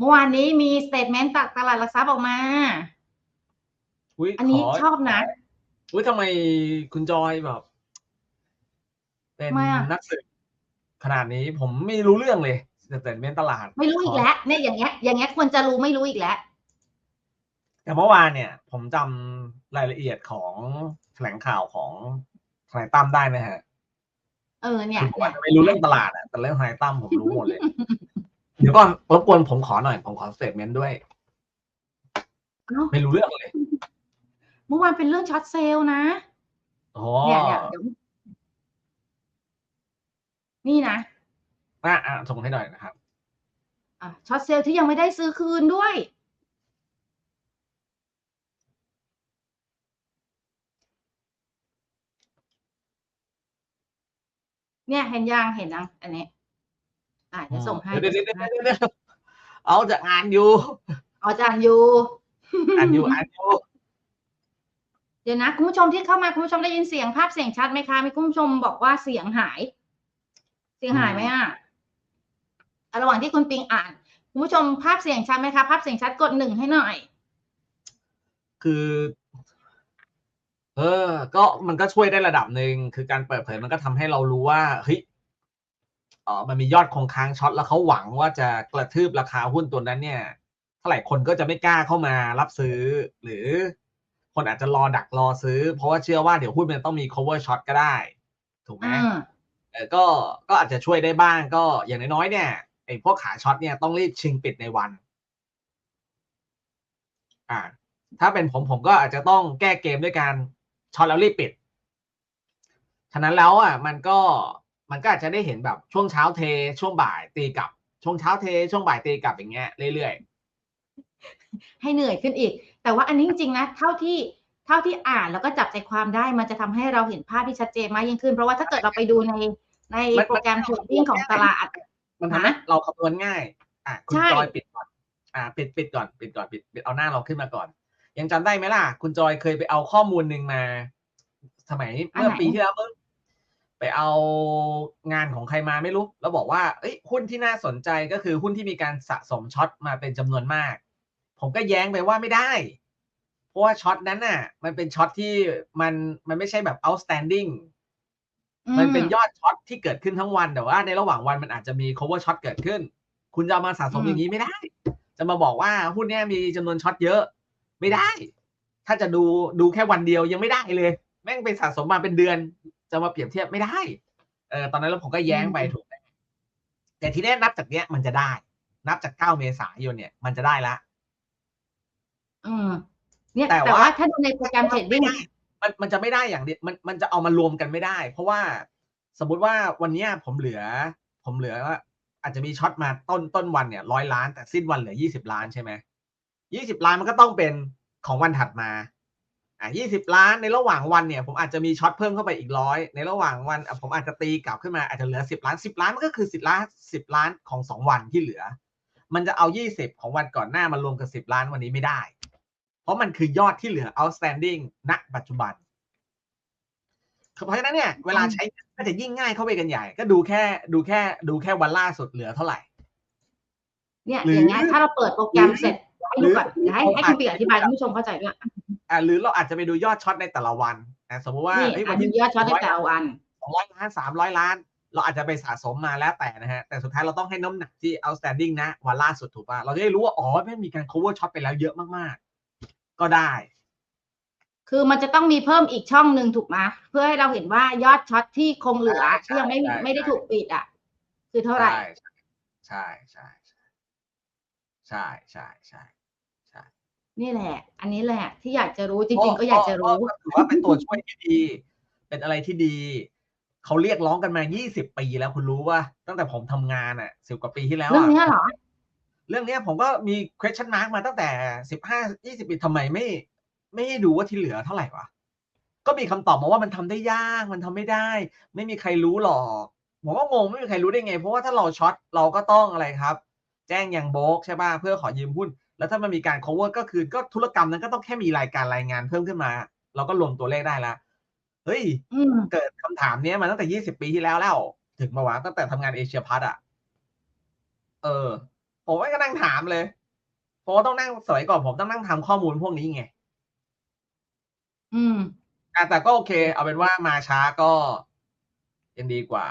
เมื่อวานนี้มีสเตทเมนต์จากตลาดหลักทรัพย์ออกมา อุ้ยอันนี้ขชอบนะ อุ้ยทำไมคุณจอยแบบ เป็นทำไมอะ นักสืบขนาดนี้ผมไม่รู้เรื่องเลยแต่เมนตลาด ไม่รู้อีกแล้วเนี่ยอย่างเงี้ยอย่างเงี้ยควรจะรู้ไม่รู้อีกแล้ว แต่เมื่อวานเนี่ย ผมจำรายละเอียดของแถลงข่าวของทนายตั้มได้นะฮะเออเนี่ยคือผมเนี่อายจจะไม่รู้เรื่องตลาดอะแต่เรื่องทนายตั้มผมรู้หมดเลย เดี๋ยวก่อนรบกวนผมขอหน่อย ผมขอสเตทเมนต์ด้วยเอ้าไม่รู้เรื่องเลย เมื่อวานเป็นเรื่องช็อตเซลล์นะอ๋อเนี่ยเนี่ยเดี๋ยวนี่นะอะอะส่งให้หน่อยนะครับ อะช็อตเซลล์ที่ยังไม่ได้ซื้อคืนด้วยเนี่ยเห็นยังเห็นยังอันนี้ อะเดี๋ยวส่งให้เดี๋ยวเดี๋ยวเดี๋ยวเดี๋ยวเดี๋ยวเอาจะอ่านอยู่อาจารย์อยู่อ่านอยู่อ่านอยู่เดี๋ยวนะ คุณผู้ชมที่เข้ามาคุณผู้ชมได้ยินเสียงภาพเสียงชัดไหมคะมีคุณผู้ชมบอกว่าเสียงหาย เสียงหายไหมอะอะระหว่างที่คุณปิงอ่านคุณผู้ชมภาพเสียงชัดไหมคะภาพเสียงชัดกดหนึ่งให้หน่อย คือ เออ ก็มันก็ช่วยได้ระดับหนึ่งคือการเปิดเผยมันก็ทำให้เรารู้ว่าเฮ้ยเออมันมียอดคงค้างช็อตแล้วเขาหวังว่าจะกระทืบราคาหุ้นตัวนั้นเนี่ยเท่าไหร่คนก็จะไม่กล้าเข้ามารับซื้อ หรือคนอาจจะรอดักรอซื้อ เพราะว่าเชื่อว่าเดี๋ยวหุ้นมันต้องมี cover shot ก็ได้ ถูกไหมอืมเออก็ก็อาจจะช่วยได้บ้างก็อย่างน้อยๆเนี่ยไอ้พวกขาช็อตเนี่ยต้องรีบชิงปิดในวัน อ่า ถ้าเป็นผมผมก็อาจจะต้องแก้เกมด้วยการช็อตแล้วรีบปิด ฉะนั้นแล้วอะมันก็ มันก็อาจจะได้เห็นแบบช่วงเช้าเทช่วงบ่ายตีกลับ ช่วงเช้าเทช่วงบ่ายตีกลับอย่างเงี้ยเรื่อยให้เหนื่อยขึ้นอีก แต่ว่าอันนี้จริงๆนะเท่าที่เท่าที่อ่านแล้วก็จับใจความได้มันจะทำให้เราเห็นภาพที่ชัดเจนมากยิ่งขึ้น เพราะว่าถ้าเกิดเราไปดูในในโปรแกรมเทรดดิ้งของตลาดๆมันทำให้ฮะเราคำนวณง่าย อะคุณใช่จอยปิดก่อน อ่าปิดปิดก่อนปิดก่อนปิดปิดเอาหน้าเราขึ้นมาก่อน ยังจำได้ไหมล่ะ คุณจอยเคยไปเอาข้อมูลหนึ่งมา สมัยเมื่อปีที่แล้วมึง ไปเอางานของใครมาไม่รู้ แล้วบอกว่าเอ้ยหุ้นที่น่าสนใจก็คือหุ้นที่มีการสะสมช็อตมาเป็นจำนวนมาก ผมก็แย้งไปว่าไม่ได้ เพราะว่าช็อตนั้นน่ะ มันเป็นช็อตที่มันมันไม่ใช่แบบ outstanding มันเป็นยอดช็อตที่เกิดขึ้นทั้งวันแต่ว่าในระหว่างวันมันอาจจะมี cover shot เกิดขึ้น คุณจะเอามาสะสมอืมอย่างนี้ไม่ได้ จะมาบอกว่าหุ้นเนี้ยมีจำนวนช็อตเยอะ ไม่ได้ ถ้าจะดูดูแค่วันเดียวยังไม่ได้เลย แม่งไปสะสมมาเป็นเดือน จะมาเปรียบเทียบไม่ได้เออตอนนั้นแล้วผมก็แย้งไปถูกไหมแต่ทีเนี้ยนับจากเนี้ยมันจะได้ นับจากเก้าเมษายนเนี่ยมันจะได้ละอืมเนี่ยแต่แต่ว่าว่าถ้าดูในโปรแกรมเทรดดิ้งมันมันจะไม่ได้อย่างเดียวมันมันจะเอามารวมกันไม่ได้ เพราะว่าสมมุติว่าวันเนี้ยผมเหลือ ผมเหลือว่าอาจจะมีช็อตมาต้นต้นวันเนี่ยร้อยล้านแต่สิ้นวันเหลือยี่สิบล้านใช่ไหมยี่สิบล้านมันก็ต้องเป็นของวันถัดมา อะยี่สิบล้านในระหว่างวันเนี่ย ผมอาจจะมีช็อตเพิ่มเข้าไปอีกร้อยในระหว่างวันอะผมอาจจะตีกลับขึ้นมาอาจจะเหลือสิบล้านสิบล้านมันก็คือสิบล้านสิบล้านของสองวันที่เหลือ มันจะเอายี่สิบของวันก่อนหน้ามารวมกับสิบล้านวันนี้ไม่ได้ เพราะมันคือยอดที่เหลือ outstanding ณปัจจุบันเพราะฉะนั้นเนี่ยเวลาใช้ก็จะยิ่งง่ายเข้าไปกันใหญ่ ก็ดูแค่ดูแค่ดูแค่วันล่าสุดเหลือเท่าไหร่ เนี่ยหรืออย่างเงี้ยถ้าเราเปิดโปรแกรมเสร็จ ให้ดูก่อนหรือเดี๋ยวให้ให้คุณปิงอธิบายให้คุณผู้ชมเข้าใจด้วยอ่าหรือเราอาจจะไปดูยอดช็อตในแต่ละวันนะสมมติว่านี่เฮ้ยอัวันนนี้นี้ยอดช็อตในแต่ละวันสองร้อยล้านสามร้อยล้าน เราอาจจะไปสะสมมาแล้วแต่นะฮะแต่สุดท้ายเราต้องให้น้ำหนักที่ outstanding นะวันล่าสุดถูกป่ะเราจะได้รู้ว่าอ๋อไม่มีการ cover ช็อตไปแล้วเยอะมากๆ ก็ได้ คือมันจะต้องมีเพิ่มอีกช่องหนึ่งถูกไหมเพื่อให้เราเห็นว่ายอดช็อตที่คงเหลือใช่ที่ยังไม่ใช่ไม่ได้ใช่ถูกปิดอะ คือเท่าไหร่ใช่ใช่ ใช่ใช่ใช่นี่แหละ อันนี้แหละ ที่อยากจะรู้จริง ๆ ก็อยากจะรู้ถือว่าเป็นตัวช่วยที่ดี เป็นอะไรที่ดีเขาเรียกร้องกันมา 20 ปีแล้วคุณรู้ว่า ตั้งแต่ผมทำงานอะสิบกว่าปีที่แล้วเรื่องอะเนี้ยเหรอ เรื่องเนี้ยผมก็มี question mark มาตั้งแต่ 15 20 ปีทำไมไม่ ไม่ให้ดูว่าที่เหลือเท่าไหร่วะ ก็มีคำตอบมาว่ามันทำได้ยาก มันทำไม่ได้ ไม่มีใครรู้หรอก ผมก็งงไม่มีใครรู้ได้ไง เพราะว่าถ้าเราช็อตเราก็ต้องอะไรครับ แจ้งยังโบกใช่ป่ะเพื่อขอยืมหุ้น แล้วถ้ามันมีการ cover ก็คือก็ธุรกรรมนั้นก็ต้องแค่มีรายการรายงานเพิ่มขึ้นมา เราก็รวมตัวเลขได้แล้วเฮ้ยอืมเกิดคำถามเนี้ยมาตั้งแต่20ปีที่แล้วแล้ว ถึงมาวะตั้งแต่ทำงานเอเชียพัทอะเออเพผมก็นั่งถามเลยเพราะว่าต้องนั่งสมัยก่อนผมต้องนั่งทำข้อมูลพวกนี้ไงอืมอะแต่ก็โอเค เอาเป็นว่ามาช้าก็ยังดีกว่า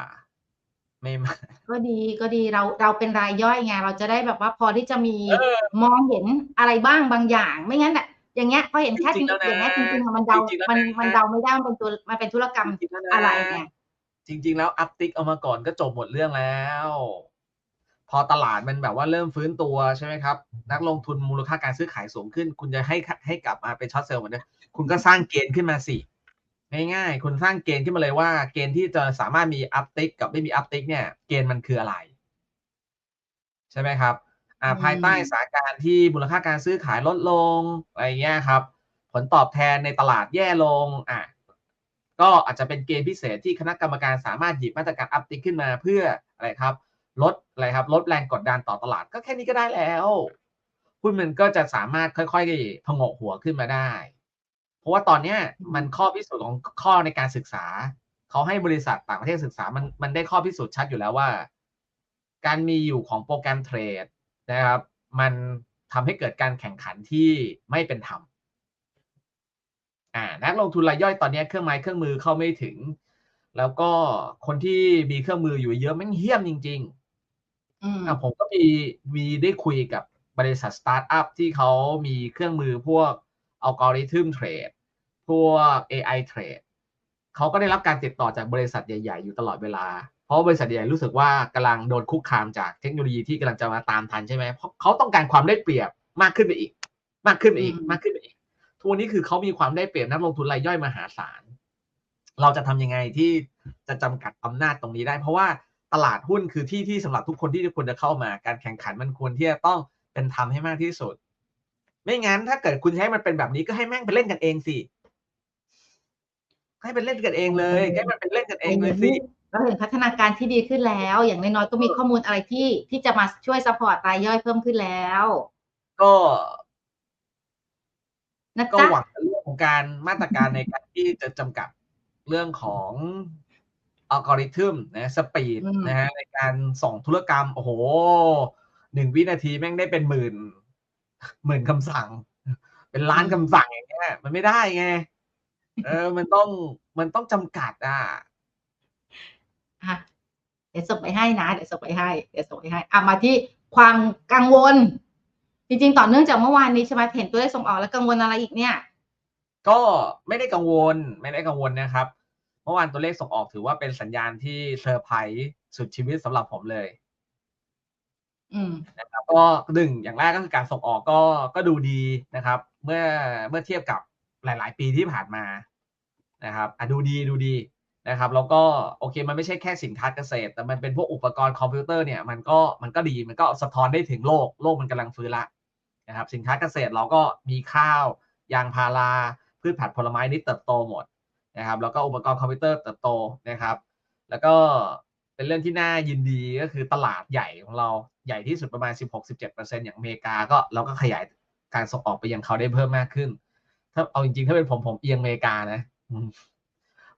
ไม่มา ก็ดีก็ดีเราเราเป็นรายย่อยไงเราจะได้แบบว่าพอที่จะมีเออ มองเห็นอะไรบ้างบางอย่าง ไม่งั้นอะอย่างเงี้ยพอเห็นแค่จริงๆแล้วนะอย่างเงี้ยจริงๆอะมันเดาจริงๆแล้วมันนะมันเดาไม่ได้มันเป็นตัวมันเป็นธุรกรรมจริงๆแล้วนอะไรไงจริง ๆ แล้วอัพติกเอามาก่อนก็จบหมดเรื่องแล้ว พอตลาดมันแบบว่าเริ่มฟื้นตัวใช่ไหมครับ นักลงทุนมูลค่าการซื้อขายสูงขึ้น คุณจะให้ให้กลับมาเป็นช็อตเซลล์เหมือนเดิมคุณก็สร้างเกณฑ์ขึ้นมาสิ ง่ายๆคุณสร้างเกณฑ์ขึ้นมาเลยว่า เกณฑ์ที่จะสามารถมีอัพติกกับไม่มีอัพติกเนี่ยเกณฑ์มันคืออะไร ใช่ไหมครับอ่าอืมภายใต้สถานการณ์ที่มูลค่าการซื้อขายลดลงอะไรเงี้ยครับ ผลตอบแทนในตลาดแย่ลงอะก็อาจจะเป็นเกณฑ์พิเศษที่คณะกรรมการสามารถหยิบมาตรการอัพติกขึ้นมาเพื่ออะไรครับ ลดอะไรครับ ลดแรงกดดันต่อตลาดก็แค่นี้ก็ได้แล้วหุ้นมันก็จะสามารถค่อยๆพงกหัวขึ้นมาได้ เพราะว่าตอนเนี้ยมันข้อพิสูจน์ของข้อในการศึกษาเขาให้บริษัทต่างประเทศศึกษามันมันได้ข้อพิสูจน์ชัดอยู่แล้วว่า การมีอยู่ของโปรแกรมเทรดนะครับ มันทำให้เกิดการแข่งขันที่ไม่เป็นธรรมอ่านักลงทุนรายย่อยตอนนี้เครื่องไม้เครื่องมือเข้าไม่ถึง แล้วก็คนที่มีเครื่องมืออยู่เยอะแม่งเหี้ยมจริงอืมๆอะผมก็มีมีได้คุยกับบริษัทสตาร์ทอัพที่เขามีเครื่องมือพวก อัลกอริทึมเทรดพวก AI เทรดเขาก็ได้รับการติดต่อจากบริษัทใหญ่ ๆ อยู่ตลอดเวลา เพราะบริษัทใหญ่รู้สึกว่ากำลังโดนคุกคามจากเทคโนโลยีที่กำลังจะมาตามทันใช่ไหมเพราะเขาต้องการความได้เปรียบมากขึ้นไปอีก มากขึ้นไปอีกอืมมากขึ้นไปอีกทุกวันนี้คือเขามีความได้เปรียบนักลงทุนรายย่อยมหาศาลเราจะทำยังไงที่จะจำกัดอำนาจตรงนี้ได้ เพราะว่าตลาดหุ้นคือที่ที่สำหรับทุกคนที่ควรจะเข้ามา การแข่งขันมันควรที่จะต้องเป็นธรรมให้มากที่สุด ไม่งั้นถ้าเกิดคุณจะให้มันเป็นแบบนี้ก็ให้แม่งไปเล่นกันเองสิให้เป็นเล่นกันเองเลยให้มันเป็นเล่นกันเองเลยสิเราเห็นพัฒนาการที่ดีขึ้นแล้ว อย่างน้อยๆก็มีข้อมูลอะไรที่ที่จะมาช่วยซัพพอร์ตรายย่อยเพิ่มขึ้นแล้ว ก็นะก็จ๊ะหวังในเรื่องของการมาตรการในการที่จะจำกัดเรื่องของอัลกอริทึมนะสปีดอืมนะฮะในการส่งธุรกรรม โอ้โหหนึ่งวินาทีแม่งได้เป็นหมื่น หมื่นคำสั่ง เป็นล้านคำสั่งอย่างเงี้ยมันไม่ได้ไงเออ มันต้องมันต้องจำกัดอะอะเดี๋ยวส่งไปให้นะ เดี๋ยวส่งไปให้ เดี๋ยวส่งไปให้อะมาที่ความกังวล จริง ๆ ต่อเนื่องจากเมื่อวานนี้ใช่ไหมเห็นตัวเลขส่งออกแล้วกังวลอะไรอีกเนี่ย ก็ไม่ได้กังวล ไม่ได้กังวลนะครับ เมื่อวานตัวเลขส่งออกถือว่าเป็นสัญญาณที่เซอร์ไพรส์สุดชีวิตสำหรับผมเลย อืมนะครับก็หนึ่งอย่างแรกก็คือการส่งออกก็ก็ดูดีนะครับ เมื่อเมื่อเทียบกับหลาย ๆ ปีที่ผ่านมานะครับอะดูดีดูดีนะครับแล้วก็โอเคมันไม่ใช่แค่สินค้าเกษตร แต่มันเป็นพวกอุปกรณ์คอมพิวเตอร์เนี่ยมันก็มันก็ดีมันก็สะท้อนได้ถึงโลกโลกมันกำลังฟื้นละนะครับสินค้าเกษตรเราก็มีข้าวยางพาราพืชผักผลไม้นี่เติบโตหมดนะครับแล้วก็อุปกรณ์คอมพิวเตอร์เติบโตนะครับ แล้วก็ เป็นเรื่องที่น่ายินดีก็คือตลาดใหญ่ของเราใหญ่ที่สุดประมาณ 16-17%อย่างอเมริกาก็เราก็ขยายการส่งออกไปยังเขาได้เพิ่มมากขึ้น ถ้าเอาจริงๆ ถ้าเป็นผมผมเอียงอเมริกานะ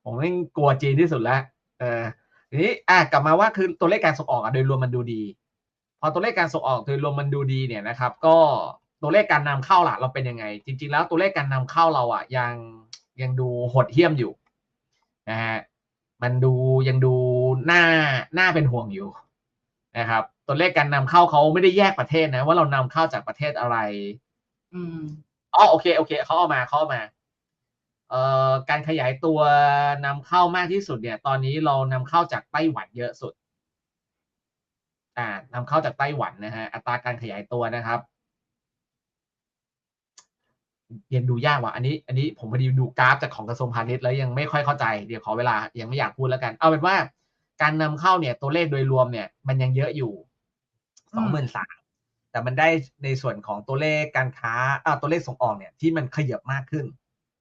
ผมไม่กลัวจีนที่สุดแล้วเออทีนี้อะกลับมาว่าคือตัวเลขการส่งออกอะโดยรวมมันดูดี พอตัวเลขการส่งออกโดยรวมมันดูดีเนี่ยนะครับ ก็ตัวเลขการนำเข้าล่ะ เราเป็นยังไง จริง ๆ แล้วตัวเลขการนำเข้าเราอะยังยังดูหดเหี้ยมอยู่นะฮะ มันดูยังดูน่าน่าเป็นห่วงอยู่นะครับตัวเลขการนำเข้าเขาไม่ได้แยกประเทศนะ ว่าเรานำเข้าจากประเทศอะไร อืมอ๋อโอเค โอเคเขาเอามาเขาเอามาเอ่อการขยายตัวนำเข้ามากที่สุดเนี่ย ตอนนี้เรานำเข้าจากไต้หวันเยอะสุด อ่านำเข้าจากไต้หวันนะฮะอัตราการขยายตัวนะครับ ยังดูยากว่ะอันนี้ อันนี้ผมพอดีดูกราฟจากของกระทรวงพาณิชย์แล้วยังไม่ค่อยเข้าใจเดี๋ยวขอเวลายังไม่อยากพูดแล้วกัน เอาเป็นว่า การนำเข้าเนี่ยตัวเลขโดยรวมเนี่ย มันยังเยอะอยู่สองหมื่นสามแต่มันได้ในส่วนของตัวเลขการค้าอ่าตัวเลขส่งออกเนี่ยที่มันขยับมากขึ้น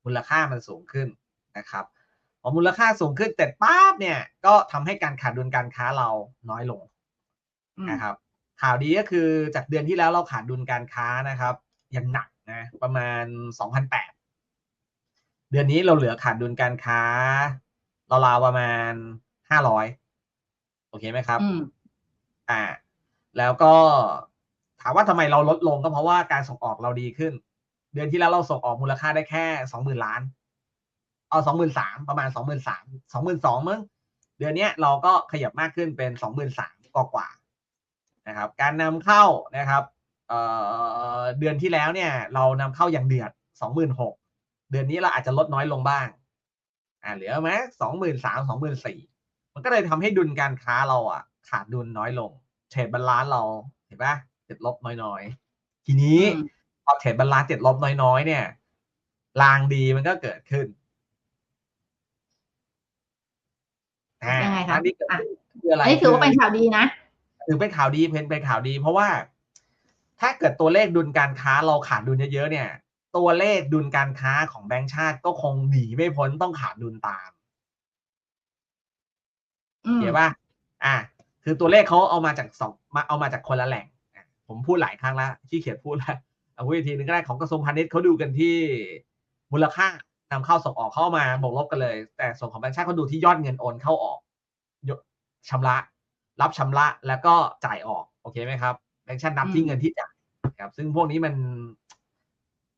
มูลค่ามันสูงขึ้นนะครับพอมูลค่าสูงขึ้นแต่ปั๊บเนี่ย ก็ทำให้การขาดดุลการค้าเราน้อยลงอืมนะครับ ข่าวดีก็คือจากเดือนที่แล้วเราขาดดุลการค้านะครับยังหนัก นะประมาณ2,008เดือนนี้เราเหลือขาดดุลการค้าราวๆประมาณ 500 โอเคไหมครับอืมอ่า แล้วก็ถามว่าทำไมเราลดลงก็เพราะว่าการส่งออกเราดีขึ้น เดือนที่แล้วเราส่งออกมูลค่าได้แค่สองหมื่นล้านเอาสองหมื่นสามประมาณสองหมื่นสามสองหมื่นสองมั้งเดือนเนี้ยเราก็ขยับมากขึ้นเป็นสองหมื่นสามกว่าๆนะครับ การนำเข้านะครับ เอ่อเดือนที่แล้วเนี่ย เรานำเข้าอย่างเดือดสองหมื่นหกเดือนนี้เราอาจจะลดน้อยลงบ้าง อ่าเหลือไหมสองหมื่นสามสองหมื่นสี่มันก็เลยทำให้ดุลการค้าเราอะ ขาดดุลน้อยลง เทรดบาลานซ์เราเห็นปะติดลบน้อยๆ ทีนี้อืมพอเทรดบาลานซ์ติดลบน้อยๆ เนี่ยลางดีมันก็เกิดขึ้นอ่ายังไงคะลางดีเกิดอะขึ้นคืออะไรอันนี้ถือว่าเป็นข่าวดีนะถือเป็นข่าวดีเป็นเป็นข่าวดี เพราะว่า ถ้าเกิดตัวเลขดุลการค้าเราขาดดุลเยอะๆเนี่ย ตัวเลขดุลการค้าของแบงก์ชาติก็คงหนีไม่พ้นต้องขาดดุลตามอืมเห็นป่ะอ่าคือตัวเลขเขาเอามาจากสองมาเอามาจากคนละแหล่งอะผมพูดหลายครั้งแล้วที่เขียนพูดแล้วเอาพูดอีกทีนึงก็ได้ของกระทรวงพาณิชย์เขาดูกันที่มูลค่านำเข้าส่งออกเข้ามาบวกลบกันเลย แต่ส่วนของแบงก์ชาติเขาดูที่ยอดเงินโอนเข้าออกยดชำระ รับชำระแล้วก็จ่ายออก โอเคไหมครับแบงก์ชาตินับที่อืมเงินที่จ่าย ครับซึ่งพวกนี้มัน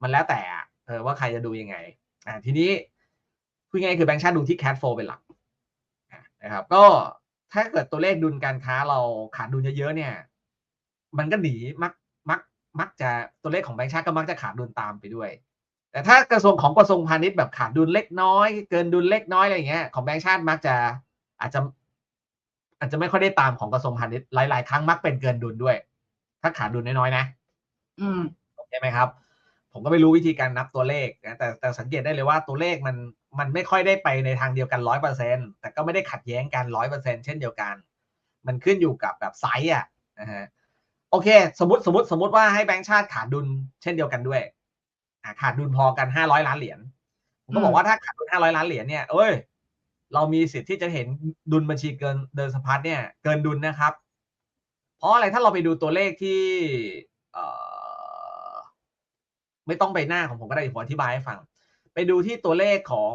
มันแล้วแต่อะเออว่าใครจะดูยังไงอ่าทีนี้พูดง่ายคือแบงก์ชาติดูที่ cash flow เป็นหลักนะครับก็ถ้าเกิดตัวเลขดุลการค้าเราขาดดุลเยอะๆเนี่ย มันก็หนีมักมักมักจะตัวเลขของแบงก์ชาติก็มักจะขาดดุลตามไปด้วย แต่ถ้ากระทรวงของกระทรวงพาณิชย์แบบขาดดุลเล็กน้อย เกินดุลเล็กน้อยอะไรอย่างเงี้ยของแบงก์ชาติมักจะอาจจะ อาจจะไม่ค่อยได้ตามของกระทรวงพาณิชย์หลาย ๆ ครั้งมักเป็นเกินดุลด้วย ถ้าขาดดุลน้อยๆนะอืม ใช่ไหมครับ ผมก็ไม่รู้วิธีการนับตัวเลขนะแต่แต่สังเกตได้เลยว่าตัวเลขมันมันไม่ค่อยได้ไปในทางเดียวกันร้อยเปอร์เซ็นแต่ก็ไม่ได้ขัดแย้งกันร้อยเปอร์เซ็นเช่นเดียวกัน มันขึ้นอยู่กับแบบไซส์อะนะฮะโอเค สมมติสมมติสมมติว่าให้แบงก์ชาติขาดดุลเช่นเดียวกันด้วยอ่าขาดดุลพอกันห้าร้อยล้านเหรียญผมก็บออืกมว่าถ้าขาดดุลห้าร้อยล้านเหรียญเนี่ยเอ้ยเรามีสิทธิ์ที่จะเห็นดุลบัญชีเกินเดินสะพัดเนี่ย เกินดุลนะครับ เพราะอะไรถ้าเราไปดูตัวเลขที่เอ่อ ไม่ต้องไปหน้าของผมก็ได้เดี๋ยวผมอธิบายให้ฟัง ไปดูที่ตัวเลขของ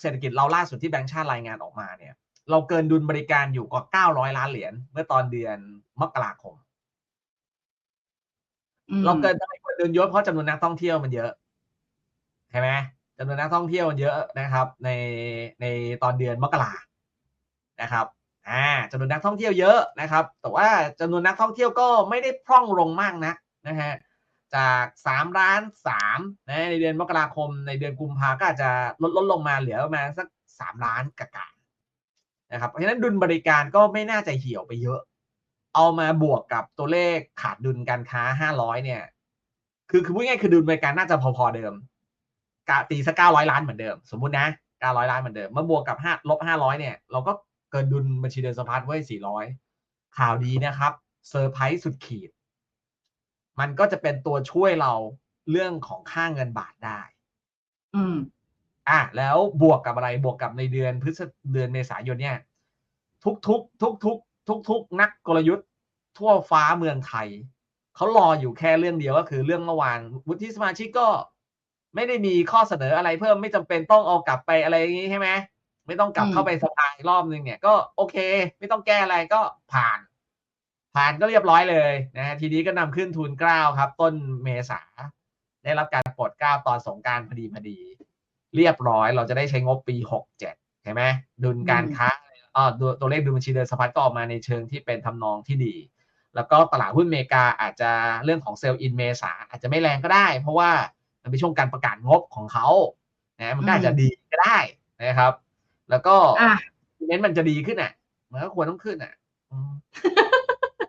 เศรษฐกิจเราล่าสุดที่แบงก์ชาติรายงานออกมาเนี่ย เราเกินดุลบริการอยู่กว่า 900 ล้านเหรียญเมื่อตอนเดือนมกราคมอืมเราเกินทำไมเกินดุลเยอะเพราะจำนวนนักท่องเที่ยวมันเยอะใช่ไหมจำนวนนักท่องเที่ยวมันเยอะนะครับ ในในตอนเดือนมกรานะครับอ่าจำนวนนักท่องเที่ยวเยอะนะครับ แต่ว่าจำนวนนักท่องเที่ยวก็ไม่ได้พร่องลงมากนักนะฮะ จากสามล้านสามนะในเดือนมกราคมในเดือนกุมภาก็อาจจะลดลดลงมาเหลือประมาณสักสามล้านกะกะนะครับเพราะฉะนั้นดุลบริการก็ไม่น่าจะเหี่ยวไปเยอะ เอามาบวกกับตัวเลขขาดดุลการค้าห้าร้อยเนี่ย คือคือพูดง่ายคือดุลบริการน่าจะพอๆเดิมกะตีสักเก้าร้อยล้านเหมือนเดิม สมมุตินะเก้าร้อยล้านเหมือนเดิมมาบวกกับห้าลบห้าร้อยเนี่ย เราก็เกินดุลบัญชีเดินสะพัดไว้สี่ร้อยข่าวดีนะครับเซอร์ไพรส์สุดขีด มันก็จะเป็นตัวช่วยเราเรื่องของค่าเงินบาทได้ อืม อะแล้วบวกกับอะไรบวกกับในเดือนพฤศเดือนเมษายนเนี่ย ทุกทุกทุกทุกทุกทุกๆนักกลยุทธ์ ทั่วฟ้าเมืองไทยเขารออยู่แค่เรื่องเดียวก็คือเรื่องเมื่อวานวุฒิสมาชิกก็ไม่ได้มีข้อเสนออะไรเพิ่มไม่จำเป็นต้องเอากลับไปอะไรอย่างนี้ใช่ไหมไม่ต้องกลับอืมเข้าไปสภาอีกรอบนึงเนี่ยก็โอเค ไม่ต้องแก้อะไรก็ผ่าน ผ่านก็เรียบร้อยเลยนะฮะทีนี้ก็นำขึ้นทุนเกล้าครับ ต้นเมษา ได้รับการปลดเกล้าตอนสงกรารพอดีพอดี เรียบร้อยเราจะได้ใช้งบปีหกเจ็ดเห็นไหมดุลการค้าอ่าตัวตัวเลขดุลบัญชีเดินสะพัดก็ออกมาในเชิงที่เป็นทำนองที่ดี แล้วก็ตลาดหุ้นอเมริกาอาจจะเรื่องของเซลล์อินเมษาอาจจะไม่แรงก็ได้ เพราะว่ามันเป็นช่วงการประกาศงบของเขานะมันก็อาจจะดีก็ได้นะครับ แล้วก็อะเน้นมันจะดีขึ้นอะ มันก็ควรต้องขึ้นอะ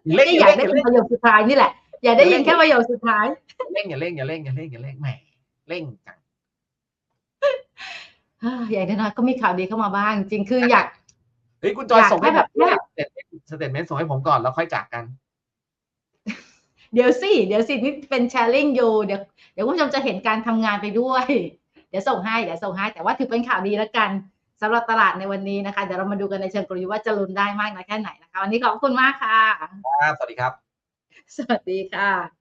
อืมไม่อยากได้เป็นประโยคสุดท้ายนี่แหละ อยากได้ยินแค่ประโยคสุดท้ายเร่งอย่าเร่งอย่าเร่งอย่าเร่งอย่าเร่งแหมเร่งจังเฮ้ยอย่างน้อยๆก็มีข่าวดีเข้ามาบ้าง จริงๆคืออยากเฮ้ยคุณจอยอยากส่งให้ให้ผแบมบด้วยสเตทเมนต์ส่งให้ผมก่อนแล้วค่อยจากกัน เดี๋ยวสิเดี๋ยวสินี่เป็นแชร์ลิงอยู่เดี๋ยวเดี๋ยวคุณผู้ชมจะเห็นการทำงานไปด้วย เดี๋ยวส่งให้เดี๋ยวส่งให้ แต่ว่าถือเป็นข่าวดีแล้วกัน สำหรับตลาดในวันนี้นะคะ เดี๋ยวเรามาดูกันในเชิงกลยุทธ์ว่าจะลุ้นได้มากน้อยแค่ไหนนะคะ วันนี้ขอบคุณมากค่ะ ครับ สวัสดีครับ สวัสดีค่ะ